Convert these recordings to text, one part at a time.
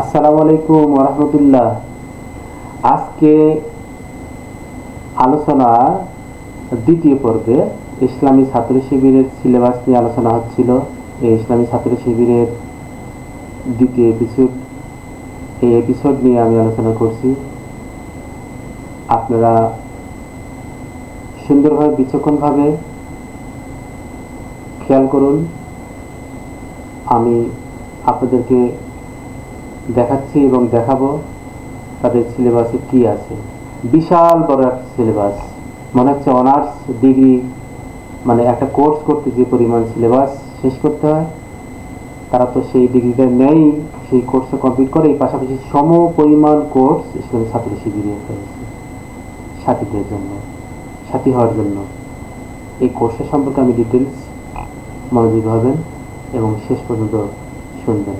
আসসালামু আলাইকুম রহমতুল্লাহ। আজকে আলোচনা দ্বিতীয় পর্বে ইসলামী ছাত্র শিবিরের সিলেবাস নিয়ে আলোচনা হচ্ছিল। এই ইসলামী ছাত্র শিবিরের দ্বিতীয় এপিসোড এই এপিসোড নিয়ে আমি আলোচনা করছি। আপনারা সুন্দরভাবে, বিচক্ষণভাবে খেয়াল করুন। আমি আপনাদেরকে দেখাচ্ছি এবং দেখাবো তাদের সিলেবাসে কি আছে। বিশাল বড় একটা সিলেবাস মনে হচ্ছে অনার্স ডিগ্রি মানে একটা কোর্স করতে যে পরিমাণ সিলেবাস শেষ করতে হয়, তারা তো সেই ডিগ্রিটা নেই সেই কোর্সটা কমপ্লিট করে এই পাশাপাশি সম পরিমাণ কোর্স ইসলামী ছাত্র শিবিরে সাথীদের জন্য, সাথী হওয়ার জন্য। এই কোর্সের সম্পর্কে আমি ডিটেলস মনোযোগী হবেন এবং শেষ পর্যন্ত শুনবেন।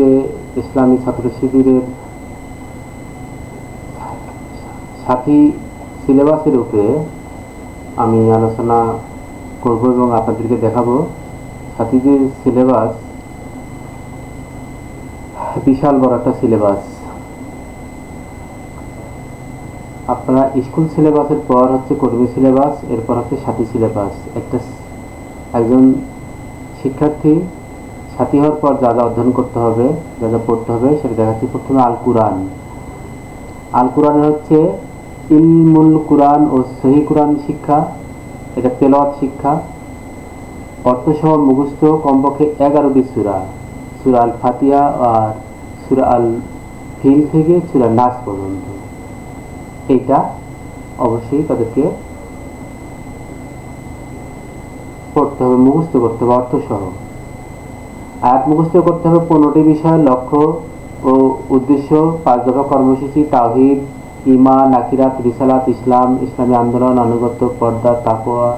আজকে ইসলামী ছাত্র শিবিরের সাথী সিলেবাসের উপরে আমি আলোচনা করব এবং আপনাদেরকে দেখাবো। সাথীদের সিলেবাস, বিশাল বড় একটা সিলেবাস। আপনারা স্কুল সিলেবাসের পর হচ্ছে কর্মী সিলেবাস, এরপর হচ্ছে সাথী সিলেবাস। একটা একজন শিক্ষার্থী সাথী হওয়ার পর যা যা অধ্যয়ন করতে হবে, যা যা পড়তে হবে, সেটা দেখাচ্ছি। প্রথমে আল কুরআন আল কুরআন হচ্ছে ইলমুল কুরআন ও সহি কুরআন শিক্ষা, এটা তেলাওয়াত শিক্ষা। অর্থসহ মুখস্থ কমপক্ষে এগারোটি সুরা সুরা আল ফাতিয়া আর সুরা আল ফিল থেকে সুরা নাচ পর্যন্ত। এইটা অবশ্যই তাদেরকে পড়তে হবে, মুখস্থ করতে হবে অর্থসহ। আয়াত মুখস্থ করতে হবে পনেরোটি বিষয়, লক্ষ্য ও উদ্দেশ্য, পাঁচ দফা কর্মসূচি তাহিদ ইমা নাকিরাত রিসালাত, ইসলাম, ইসলামী আন্দোলন, আনুগত্য, পর্দা তাকোয়া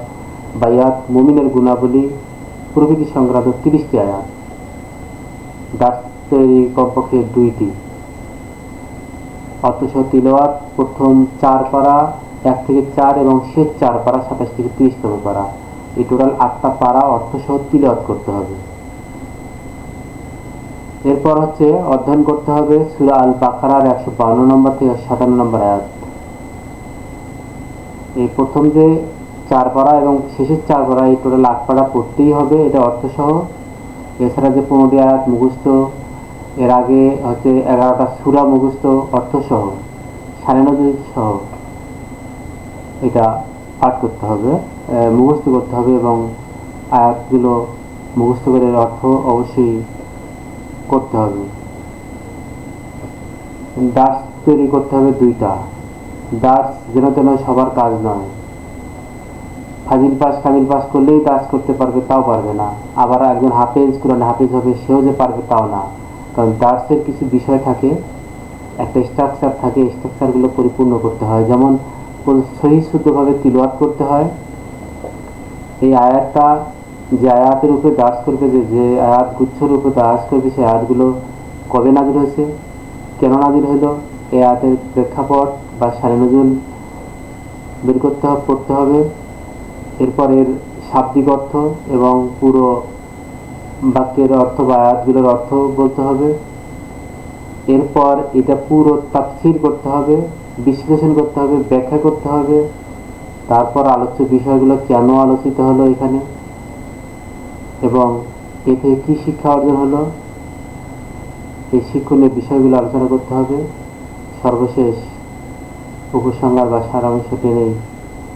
বায়াত, মুমিনের গুণাবলী, প্রভৃতি সংক্রান্ত তিরিশটি আয়াত। দাস তৈরি কমপক্ষে দুইটি। অর্থসহ তিলওয়াত প্রথম চার পারা, এক থেকে চার এবং শেষ চার পারা, সাতাশ থেকে তিরিশতম পারা। এই টোটাল আটটা পারা অর্থসহ তিলওয়াত করতে হবে। এরপর হচ্ছে অধ্যয়ন করতে হবে সুরা আল বাকারার একশো বান্ন নম্বর থেকে সাতান্ন নম্বর আয়াত। এই প্রথম যে চার পাড়া এবং শেষের চার পাড়া এই টোটাল আট পাড়া পড়তেই হবে, এটা অর্থসহ। এছাড়া যে পনেরোটি আয়াত মুখস্থ, এর আগে হচ্ছে এগারোটা সুরা মুখস্থ, অর্থসহ, সাড়ে নদী সহ, এটা পাঠ করতে হবে মুখস্থ করতে হবে এবং আয়াতগুলো মুখস্থ করে অর্থ অবশ্যই করতে হবে। দাস তৈরি করতে হবে দুইটা। দাস যেন তেন সবার কাজ নয়। ফাজিল পাস, কামিল পাস করলেই দাস করতে পারবে, তাও পারবে না। আবার একজন হাফেজ, কোরআন হাফেজ হবে, সেও যে পারবে তাও না। কারণ দার্সের কিছু বিষয় থাকে, একটা স্ট্রাকচার থাকে স্ট্রাকচারগুলো পরিপূর্ণ করতে হয়। যেমন সহি শুদ্ধভাবে তিলওয়াত করতে হয়। এই আয়াতটা যে আয়াতের উপরে দাস করবে, যে যে আয়াত গুচ্ছর উপরে দাস করবে, সেই আয়াতগুলো কবে নাজির হয়েছে? কেন নাজির হলো? এই আয়াতের প্রেক্ষাপট বা সারে নজুল বের করতে হবে, পড়তে হবে। এরপর এর শাব্দিক অর্থ এবং পুরো বাক্যের অর্থ বা আয়াতগুলোর অর্থ বলতে হবে। এরপর এটা পুরো তাফসির করতে হবে, বিশ্লেষণ করতে হবে, ব্যাখ্যা করতে হবে। তারপর আলোচ্য বিষয়গুলো কেন আলোচিত হলো এখানে? এবং এতে কি শিক্ষা অর্জন হলো? এই শিক্ষণীয় বিষয়গুলো আলোচনা করতে হবে। সর্বশেষ উপসংহার বা সারাংশ টেনেই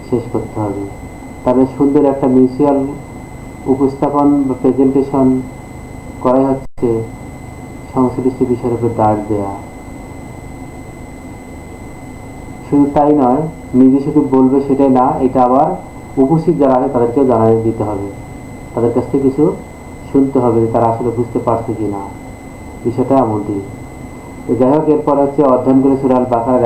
শেষ করতে হবে। তবে সুন্দর একটা মিউচুয়াল উপস্থাপন বা প্রেজেন্টেশন করাই হচ্ছে সংশ্লিষ্ট বিষয়ের উপর দাঁড় দেয়া। শুধু তাই নয়, নিজে শুধু বলবে সেটাই না, এটা আবার উপস্থিত যারা আছে তাদেরকেও জানাই দিতে হবে। তাদের কাছ থেকে কিছু শুনতে হবে যে তারা আসলে বুঝতে পারছে কি না বিষয়টা এমনটি। যাই হোক, এরপর হচ্ছে অধ্যয়ন করে সুরাল বাকার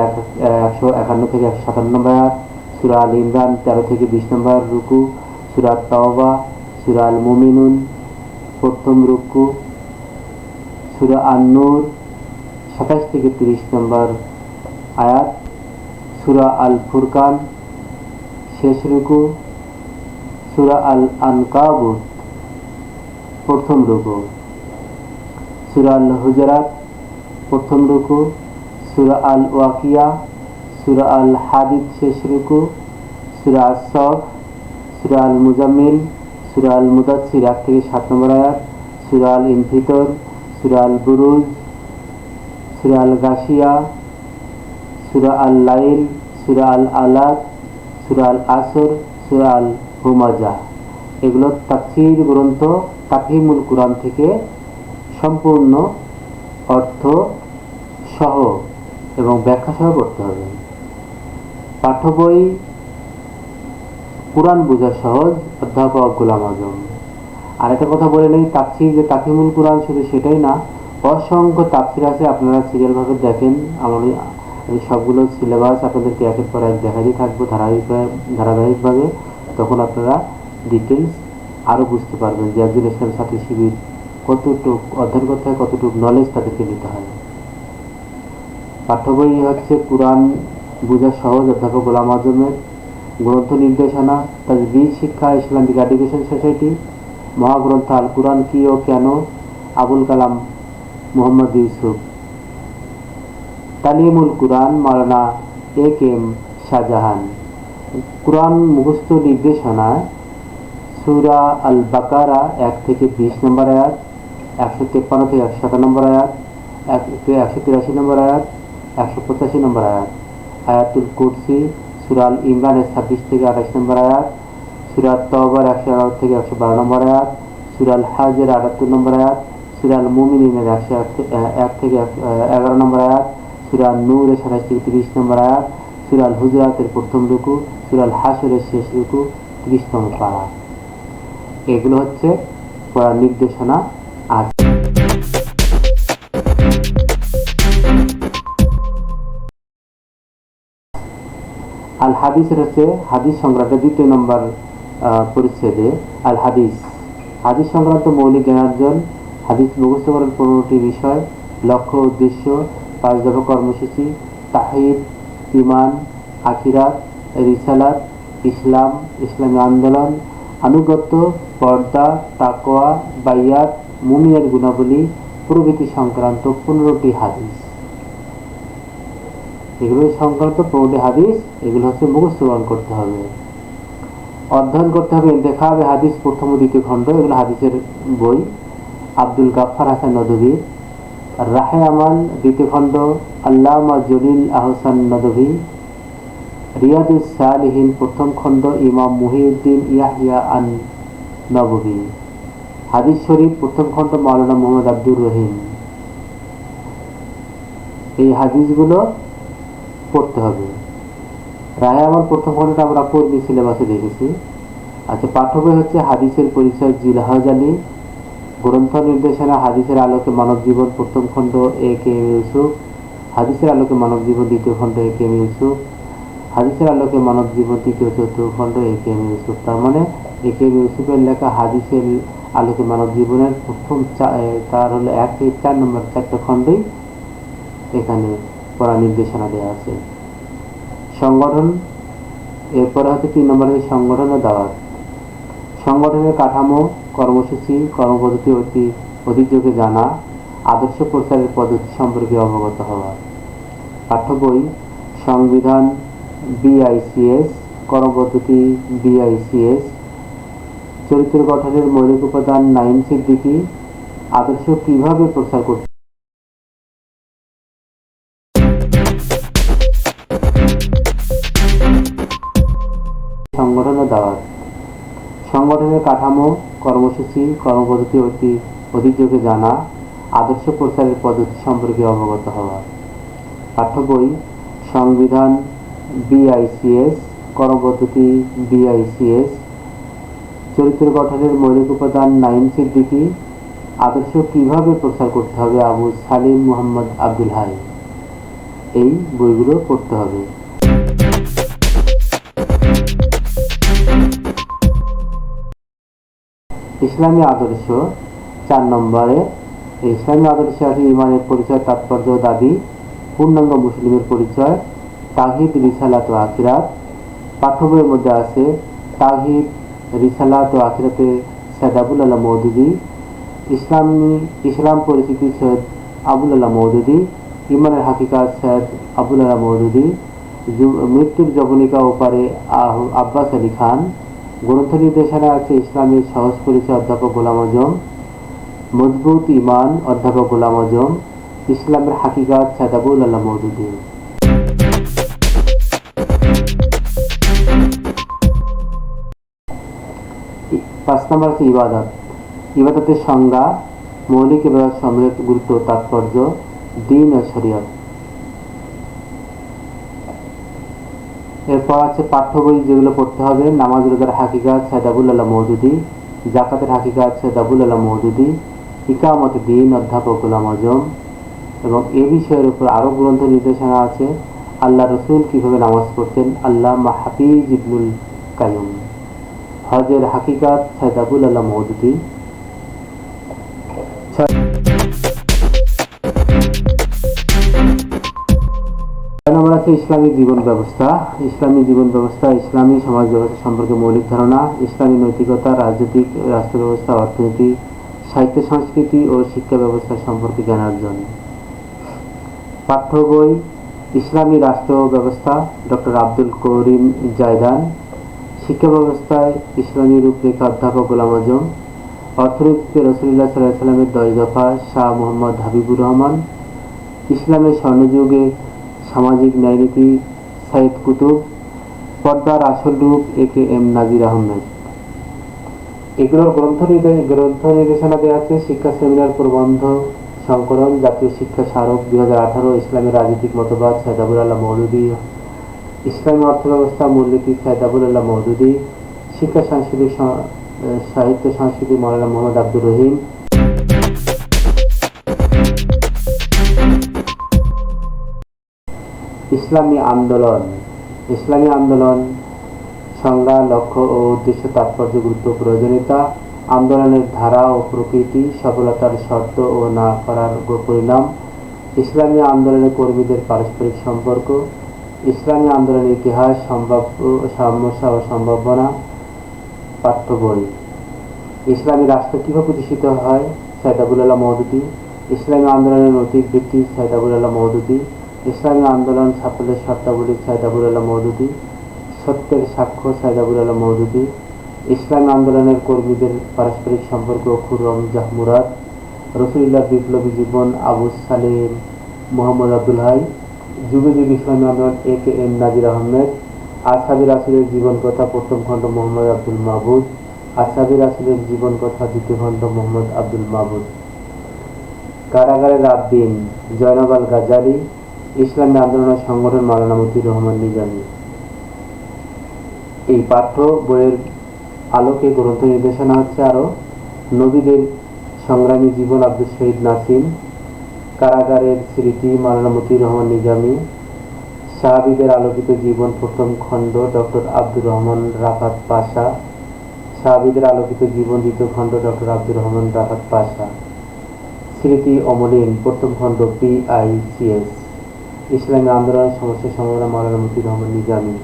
একশো একান্ন থেকে একশো সাতান্ন নম্বর আয়াত, সুরা আল ইমরান তেরো থেকে বিশ নম্বর রুকু, সুরা তাওবা, সুরা আল মুমিনুন প্রথম রুকু, সুরা আন নূর সাতাশ থেকে তিরিশ নম্বর আয়াত, সুরা আল ফুরকান শেষ রুকু সুরা আল আনকাবুত প্রথম রুকু। সুরা আল হুজরাত প্রথম রুকু। সুরা আল ওয়াকিয়া সুরা আল হাদিদ শেষ রুকু। সুরা আল সফ সুরা আল মুজাম্মিল সুরা আল মুদাসির এক থেকে সাত নম্বর আয়াত। সুরা আল ইনফিতর সুরা আল বুরুজ সুরা আল গাশিয়া সুরা আল লাইল সুরা আল আলাদ সুরা আল আসর সুরা আল হুমাজা। এগুলো তাফসির গ্রন্থ তাফিমুল কোরআন থেকে সম্পূর্ণ অর্থ সহ এবং ব্যাখ্যা সহ পড়তে হবে। পাঠ্য বই, কোরআন বোঝা সহজ, অধ্যাপক গোলাম আজম। আর একটা কথা বলে নেই, তাফসির যে তাফিমুল কোরআন শুধু সেটাই না, অসংখ্য তাফসির আছে, আপনারা সিরিয়ালভাবে দেখেন। আমার আমি সবগুলো সিলেবাস আপনাদেরকে একের পর এক দেখাতেই থাকব ধারাবাহিক ধারাবাহিকভাবে। তখন আপনারা ডিটেলস আরও বুঝতে পারবেন যে একজন ইসলাম ছাত্রী শিবির কতটুক অধ্যয়ন করতে হয় কতটুকু নলেজ তাদেরকে নিতে হয়। পাঠ্য বই হচ্ছে কোরআন বোঝা সহজ, অধ্যাপক গোলাম আজমের গ্রন্থ নির্দেশনা তাজবিজ শিক্ষা, ইসলামিক এডুকেশন সোসাইটি মহাগ্রন্থ আল কোরআন কি ও কেন, Abul Kalam Mohammad Yusuf. Talimul Quran, Maulana A K M Shahjahan. Quran মুখস্থ নির্দেশনায় সুরা আল বাকারা এক থেকে বিশ নম্বর আয়াত, একশো তেপ্পান্ন থেকে একশো সাতান্ন নম্বর আয়াত একশো তিরাশি নম্বর আয়াত, একশো পঁচাশি নম্বর আয়াত। আয়াতুল কুরসি সুরাল ইমরানের ছাব্বিশ থেকে আঠাশ নম্বর আয়াত সুরাল তবর একশো এগারো থেকে একশো বারো নম্বর আয়াত সুরাল হাজের আটাত্তর নম্বর আয়াত সুরাল মুমিনের একশো এক এক থেকে এগারো নম্বর আয়াত সুরাল নূরের সাতাশ থেকে তিরিশ নম্বর আয়াত সুরাল হুজরাতের প্রথম রুকু, সুরাল হাসরের শেষ রুকু, তিরিশতম পাড়া এগুলো হচ্ছে পড়ার নির্দেশনা আছে আল হাদিসের হচ্ছে হাদিস সংক্রান্ত দ্বিতীয় নম্বর পরিচ্ছেদে। আল হাদিস। হাদিস সংক্রান্ত মৌলিক জ্ঞানার্জন হাদিস মুখস্থ করার পনেরোটি বিষয়, লক্ষ্য, উদ্দেশ্য, পাঁচ দফা কর্মসূচি, তাহিদ ইমান, আখিরাত, রিসালাত, ইসলাম, ইসলামী আন্দোলন, আনুগত্য, পর্দা তাকোয়া বাইয়াত, মুমিনের গুণাবলী, প্রভৃতি সংক্রান্ত পনেরোটি হাদিস। এগুলো সংক্রান্ত পনেরোটি হাদিস, এগুলো হচ্ছে মুখস্থকরণ করতে হবে। অধ্যয়ন করতে হবে দেখা হবে হাদিস প্রথম দ্বিতীয় খণ্ড, এগুলো হাদিসের বই। আব্দুল গাফফার হাসান নদভী রাহে আমাল দ্বিতীয় খণ্ড আল্লামা জলিল আহসান নদভী রিয়াদুস সালিহীন প্রথম খণ্ড ইমাম মুহিউদ্দিন ইয়াহিয়া আন নবভী হাদিস শরীফ প্রথম খণ্ড মাওলানা মোহাম্মদ আব্দুর রহিম। এই হাদিসগুলো পড়তে হবে। রায় আমার প্রথম খণ্ডটা আমরা পূর্বী সিলেবাসে দেখেছি। আচ্ছা পাঠ্য হচ্ছে হাদিসের পরিচয় জিলহাজ আলী গ্রন্থ নির্দেশনা হাদিসের আলোকে মানব জীবন প্রথম খণ্ড এ কে এম ইউসুফ। হাদিসের আলোকে মানব জীবন দ্বিতীয় খণ্ড এ কে এম ইউসুফ। হাদিসের আলোকে মানব জীবন তৃতীয় চতুর্থ খণ্ড এ কে এম ইউসুফ। তার মানে এ কে এম ইউসুফের লেখা হাদিসের আলোকে মানব জীবনের প্রথম তার হলো এক থেকে চার নম্বর চারটে খণ্ডেই এখানে পড়া নির্দেশনা দেওয়া আছে। সংগঠন, এরপরে হচ্ছে তিন নম্বরে সংগঠন ও দাওয়াত। সংগঠনের কাঠামো কর্মসূচি, কর্মপদ্ধতি অতি অধিযোগে জানা, আদর্শ প্রচারের পদ্ধতি সম্পর্কে অবগত হওয়া। পাঠ্য বই, সংবিধান, বিআইসিএস, কর্মপদ্ধতি, বিআইসিএস, চরিত্র গঠনের মৌলিক উপাদান, নাইম সিদ্দিকি, আদর্শ কীভাবে প্রচার করতে সংগঠন দাওয়াত। সংগঠনের কাঠামো কর্মসূচি, কর্মপদ্ধতি অতি অধিযোগে জানা, আদর্শ প্রচারের পদ্ধতি সম্পর্কে অবগত হওয়া। পাঠ্য বই, সংবিধান, বিআইসিএস, কর্মপদ্ধতি, বিআইসিএস, চরিত্র গঠনের মৌলিক উপাদান, নাইম সিদ্দিকী, আদর্শ কীভাবে প্রচার করতে হবে আবু সালিম মোহাম্মদ আব্দুল হাই? এই বইগুলো পড়তে হবে। ইসলামী আদর্শ, চার নম্বরে ইসলামী আদর্শে আছে ইমানের পরিচয়, তাৎপর্য দাবি, পূর্ণাঙ্গ মুসলিমের পরিচয়, তাহিদ, রিসালাত ও আখিরাত। পাঠ্য বইয়ের মধ্যে আছে তাহিদ, রিসালাত ও আখিরাতে সৈয়দ আবুল আল্লাহ মৌদুদি, ইসলামী, ইসলাম পরিচিতি সৈয়দ আবুল আল্লাহ মৌদুদি, ইমানের হাকিকাত সৈয়দ আবুল আল্লাহ মৌদুদি মৃত্যুর জবনিকা ওপারে আব্বাস আলী খান গ্রন্থ নির্দেশনা আছে ইসলামের সহজ পরিচয় অধ্যাপক গোলাম আজম, মজবুত ইমান অধ্যাপক গোলাম আজম, ইসলামের হাকিকাত সাদাবুল আল্লাহ মৌদুদি ই- পাঁচ নম্বর আছে ইবাদত। ইবাদতের সংজ্ঞা মৌলিক ইবাদত সমূহের গুরুত্ব, তাৎপর্য, দিন ও শরীয়ত। এরপর আছে পাঠ্য বই যেগুলো পড়তে হবে নামাজ রোজার হাকিকাত সাদাবুল আল্লাহ মৌদুদি, জাকাতের হাকিকাত সাদাবুল আল্লাহ মৌদুদি, ইকামত দিন, অধ্যাপক গোলাম আজম। এবং এ বিষয়ের উপর আরও গ্রন্থ নির্দেশনা আছে, আল্লাহ রসুল কীভাবে নামাজ পড়তেন আল্লাহ হাফিজ ইবনুল কায়ুম হজের হাকিকাত, সাদাবুল আল্লাহ মৌদুদি আছে ইসলামী জীবন ব্যবস্থা। ইসলামী জীবন ব্যবস্থা, ইসলামী সমাজ ব্যবস্থা সম্পর্কে মৌলিক ধারণা, ইসলামী নৈতিকতা, রাজনৈতিক রাষ্ট্র ব্যবস্থা অর্থনীতি, সাহিত্য, সংস্কৃতি ও শিক্ষা ব্যবস্থা সম্পর্কে জ্ঞান অর্জন। পাঠ্য বই, ইসলামী রাষ্ট্র ব্যবস্থা, ডক্টর আব্দুল করিম জায়দান। শিক্ষা ব্যবস্থায় ইসলামী রূপরেখা অধ্যাপক গোলাম আজম। অর্থনীতিতে রসুল্লাহ সাল্লাহ সাল্লামের দশ দফা শাহ মোহাম্মদ হাবিবুর রহমান। ইসলামের স্বর্ণযুগে সামাজিক ন্যায়নীতি সাইদ কুতুব, পর্দার আসল রূপ এ কে এম নাজির আহমেদ। এগুলোর গ্রন্থ গ্রন্থ নির্দেশনা দেওয়া আছে শিক্ষা সেমিনার প্রবন্ধ সংকলন, জাতীয় শিক্ষা স্মারক দুই হাজার আঠারো, ইসলামের রাজনৈতিক মতবাদ, সাইদাবুল আল্লাহ মৌলুদি, ইসলামী অর্থব্যবস্থা মূলনীতি সাইদাবুল আল্লাহ মৌদুদি শিক্ষা সাংস্কৃতিক সাহিত্য সংস্কৃতি মৌলানা মোহাম্মদ আব্দুর রহিম ইসলামী আন্দোলন। ইসলামী আন্দোলন, সংজ্ঞা, লক্ষ্য ও উদ্দেশ্য, তাৎপর্য, গুরুত্ব, প্রয়োজনীয়তা, আন্দোলনের ধারা ও প্রকৃতি, সফলতার শর্ত ও না করার পরিণাম, ইসলামী আন্দোলনের কর্মীদের পারস্পরিক সম্পর্ক, ইসলামী আন্দোলনের ইতিহাস, সম্ভাব্য সমস্যা ও সম্ভাবনা পাঠ্য বই ইসলামী রাষ্ট্র কীভাবে প্রতিষ্ঠিত হয়? সাইদাবুল আল্লাহ মৌদুদি। ইসলামী আন্দোলনের নৈতিক ভিত্তি সাইদাবুল আল্লাহ মৌদুদি। ইসলামী আন্দোলন সাফল্যের শর্তাবলী সাইদাবুল আল্লাহ মৌদুদি সত্যের সাক্ষ্য সাইদাবুল আল্লাহ মৌদুদি ইসলামী আন্দোলনের কর্মীদের পারস্পরিক সম্পর্ক খুররম জাহমুরাদ রসুলিল্লাহ বিপ্লবী জীবন আবু সালেম মোহাম্মদ আব্দুল হাই। যুগে যুগ ইসলামী আন্দোলন এ কে এম নাজির আহমেদ। আসাবি রাসুলের জীবন কথা প্রথম খণ্ড মোহাম্মদ আব্দুল মাহবুদ আসাবি রাসুলের জীবন কথা দ্বিতীয় খণ্ড মোহাম্মদ আব্দুল মাহবুদ কারাগারে রাত দিন জয়নব আল গাজালি ইসলামী আন্দোলনের সংগঠন মাওলানা মতিউর রহমান নিজামী। এই পাঠ্য বইয়ের আলোকে গ্রন্থ নির্দেশনা হচ্ছে আরও, নবীদের সংগ্রামী জীবন আব্দুল শহীদ নাসিম, কারাগারের স্মৃতি মাওলানা মতিউর রহমান নিজামী, সাহাবিদের আলোকিত জীবন প্রথম খণ্ড ডক্টর আব্দুর রহমান রাফাত পাশা, সাহাবিদের আলোকিত জীবন দ্বিতীয় খণ্ড ডক্টর আব্দুর রহমান রাফাত পাশা। স্মৃতি অমলিন, প্রথম খণ্ড পিআইসিএস ইসলামী আন্দোলন সমস্যা সমাধান মাওলানা মতিউর রহমান নিজামী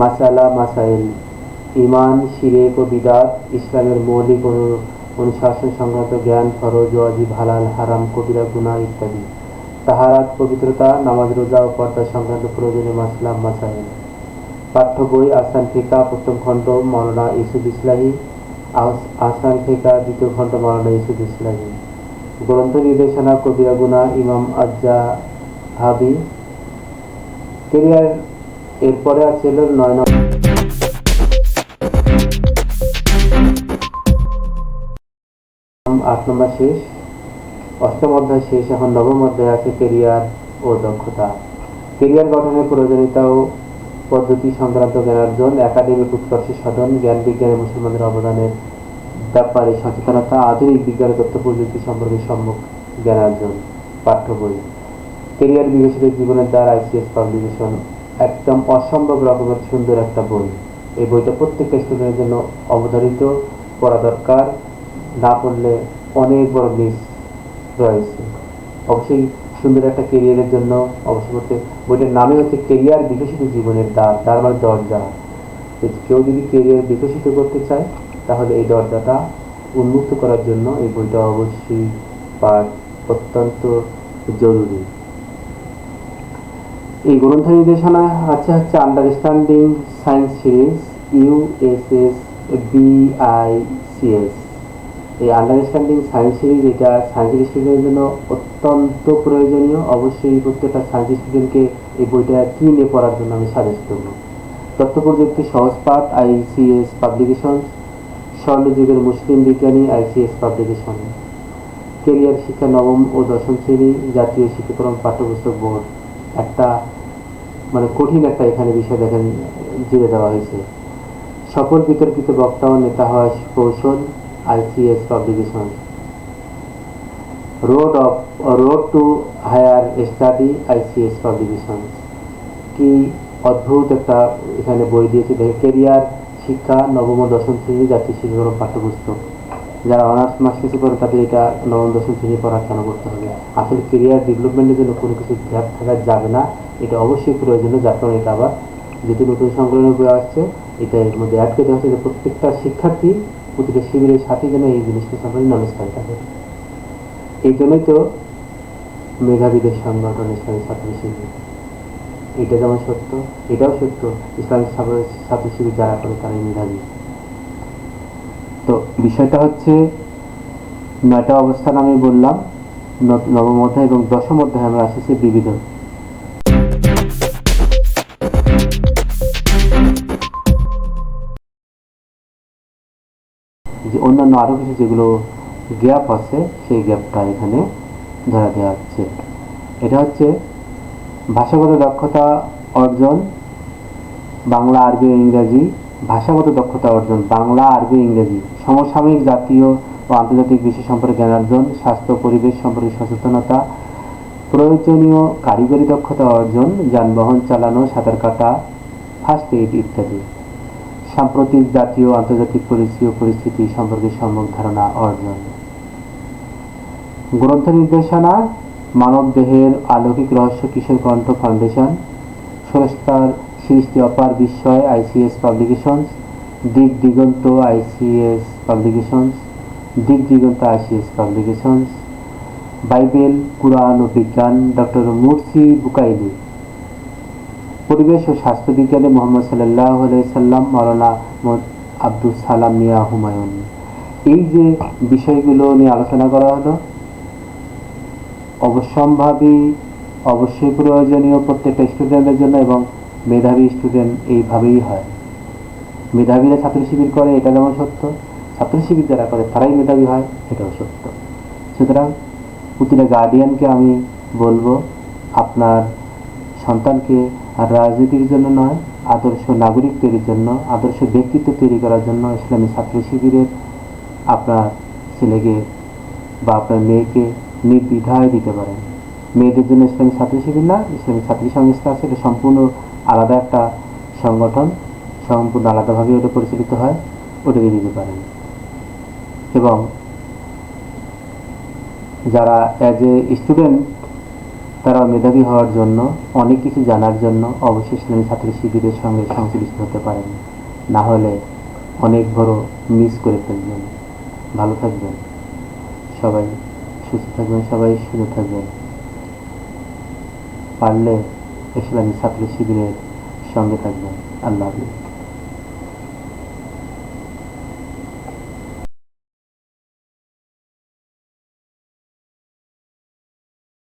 মাসালা, মাসাইল। ইমান, শিরেক ও বিদাত ইসলামের মৌলিক অনুশাসন সংক্রান্ত জ্ঞান, ফরজ, ওয়াজিব, হালাল, হারাম, কবিরা, গুনাহ ইত্যাদি। তাহারাত পবিত্রতা, নামাজ, রোজা ও পর্দা সংক্রান্ত প্রয়োজনীয় মাসলাম মাসাইল। পাঠ্য বই, আসান ফিকা, প্রথম খণ্ড, মাওলানা ইসুফ ইসলাহি আসান ফিকা দ্বিতীয় খণ্ড মাওলানা ইসুফ ইসলাহি গ্রন্থ নির্দেশনা কবিরা গুনা ইমাম আজ্জা, হাবি। কেরিয়ার এরপরে আছে নয় নম্বর আট নম্বর শেষ। অষ্টম অধ্যায় শেষ, এখন নবম অধ্যায় আছে কেরিয়ার ও দক্ষতা। কেরিয়ার গঠনের প্রয়োজনীয়তা ও পদ্ধতি সংক্রান্ত জ্ঞানার্জন একাডেমিক উৎকর্ষ সাধন, জ্ঞান বিজ্ঞানে মুসলমানদের অবদানের ব্যাপারে সচেতনতা, আধুনিক বিজ্ঞান তথ্য প্রযুক্তি সম্পর্কে সম্যক জ্ঞানার্জন পাঠ্য বই। কেরিয়ার বিকশিত জীবনের দ্বার আইসিএস পাবলিকেশন একদম অসম্ভব রকমের সুন্দর একটা বই। এই বইটা প্রত্যেকটা স্টুডেন্টের জন্য অবধারিত, পড়া দরকার, না পড়লে অনেক বড় মিস রয়েছে। অবশ্যই সুন্দর একটা কেরিয়ারের জন্য অবশ্যই করতে বইটার নামে হচ্ছে কেরিয়ার বিকশিত জীবনের দ্বার। তার মানে দরজা। কেউ যদি কেরিয়ার বিকশিত করতে চায়, তাহলে এই দরজাটা উন্মুক্ত করার জন্য এই বইটা অবশ্যই পাঠ অত্যন্ত জরুরি। এই গ্রন্থ নির্দেশনা আছে হচ্ছে understanding science series USS BICS এই আন্ডারস্ট্যান্ডিং সায়েন্স সিরিজ এটা সায়েন্স স্টুডেন্টের জন্য অত্যন্ত প্রয়োজনীয়। অবশ্যই প্রত্যেকটা সায়েন্স স্টুডেন্টকে এই বইটা কিনে পড়ার জন্য আমি সাজেস্ট করব। তথ্য প্রযুক্তি সহজ পাঠ আইসিএস পাবলিকেশন স্বর্ণযুগের মুসলিম বিজ্ঞানী আইসিএস পাবলিকেশন কেরিয়ার শিক্ষা নবম ও দশম শ্রেণি, জাতীয় শিক্ষাক্রম পাঠ্যপুস্তক বোর্ড। একটা মানে কঠিন একটা এখানে বিষয় দেখেন জুড়ে দেওয়া হয়েছে। সকল বিতর্কিত বক্তা ও নেতা হওয়ার কৌশল ICS publication road of road to higher study ICS publication কি অদ্ভুত একটা এখানে বই দিয়েছে। দেখে কেরিয়ার শিক্ষা, নবম ও দশম শ্রেণি জাতীয় শিক্ষাক্রম পাঠ্যপুস্তক। যারা অনার্স মাস্টার্স করে তাদের এটা নবম, দশম শ্রেণি পড়াশোনা করতে হবে? আসলে কেরিয়ার ডেভেলপমেন্টের জন্য কোনো কিছু গ্যাপ থাকা যাবে না। এটা অবশ্যই প্রয়োজনীয়, যার কারণে এটা আবার যেহেতু নতুন সংকলনের বই আসছে, এটা এর মধ্যে অ্যাড করতে হচ্ছে যে প্রত্যেকটা শিক্ষার্থী প্রতিটা শিবিরের সাথে যেন এই জিনিসটা সম্পর্কে নলেজ থাকে এই জন্যই তো মেধাবীদের সংগঠন ইসলামী ছাত্র শিবির। এটা যেমন সত্য, এটাও সত্য, ইসলামিক ছাত্র- শিবির যারা করে তারাই মেধাবী। তো বিষয়টা হচ্ছে, নয়টা অবস্থান আমি বললাম নবম অধ্যায় এবং দশম অধ্যায় আমরা আসেছি বিবিধ। অন্যান্য আরও কিছু যেগুলো গ্যাপ আছে, সেই গ্যাপটা এখানে ধরা দেওয়া হচ্ছে এটা হচ্ছে ভাষাগত দক্ষতা অর্জন, বাংলা, আরবি ইংরাজি। ভাষাগত দক্ষতা অর্জন, বাংলা, আরবি, ইংরেজি। সমসাময়িক জাতীয় ও আন্তর্জাতিক বিষয় সম্পর্কে জ্ঞানার্জন স্বাস্থ্য, পরিবেশ সম্পর্কে সচেতনতা, প্রয়োজনীয় কারিগরি দক্ষতা অর্জন, যানবাহন চালানো, সাঁতার কাটা ফার্স্ট এইড ইত্যাদি। সাম্প্রতিক জাতীয় আন্তর্জাতিক পরিস্থিতি ও পরিস্থিতি সম্পর্কে সম্যক ধারণা অর্জন। গ্রন্থ নির্দেশনা মানব দেহের আলৌকিক রহস্য কিশোর কণ্ঠ ফাউন্ডেশন, স্রষ্টার সৃষ্টি অপার বিস্ময় আইসিএস পাবলিকেশনস, দিক দিগন্ত আইসিএস পাবলিকেশনস, দিক দিগন্ত আইসিএস পাবলিকেশনস, বাইবেল, কুরআন ও বিজ্ঞান ডক্টর মুরসি বুকাইলি পরিবেশ ও স্বাস্থ্য বিজ্ঞানে মোহাম্মদ সাল্লাহ সাল্লাম মোহাম্মদ আব্দুল সালাম মিয়া হুমায়ুন। এই যে বিষয়গুলো নিয়ে আলোচনা করা হলো, অবশ্যম্ভাবী, অবশ্যই প্রয়োজনীয় প্রত্যেকটা স্টুডেন্টের জন্য এবং মেধাবী স্টুডেন্ট এইভাবেই হয়। মেধাবীরা ছাত্র শিবির করে, এটা যেমন সত্য। ছাত্র শিবির যারা করে, তারাই মেধাবী হয়, এটাও সত্য। সুতরাং প্রতিটা গার্ডিয়ানকে আমি বলব, আপনার সন্তানকে আর রাজনীতির জন্য নয়, আদর্শ নাগরিক তৈরির জন্য, আদর্শ ব্যক্তিত্ব তৈরি করার জন্য ইসলামী ছাত্র শিবিরের আপনার ছেলেকে বা আপনার মেয়েকে নির্দ্বিধায় দিতে পারেন। মেয়েদের জন্য ইসলামী ছাত্র শিবির না, ইসলামী ছাত্রী সংস্থা আছে, এটা সম্পূর্ণ আলাদা একটা সংগঠন, সম্পূর্ণ আলাদাভাবে ওটা পরিচালিত হয়, ওটাকে দিতে পারেন। এবং যারা অ্যাজ এ স্টুডেন্ট তারা মেধাবী হওয়ার জন্য, অনেক কিছু জানার জন্য অবশ্যই ইসলামী ছাত্র শিবিরের সঙ্গে সংশ্লিষ্ট হতে পারেন। না হলে অনেক বড় মিস করে ফেলবেন। ভালো থাকবেন। সবাই সুস্থ থাকবেন, সবাই সুস্থ থাকবেন। পারলে ইসলামী ছাত্র শিবিরের সঙ্গে থাকবেন। আল্লাহ হাফিজ।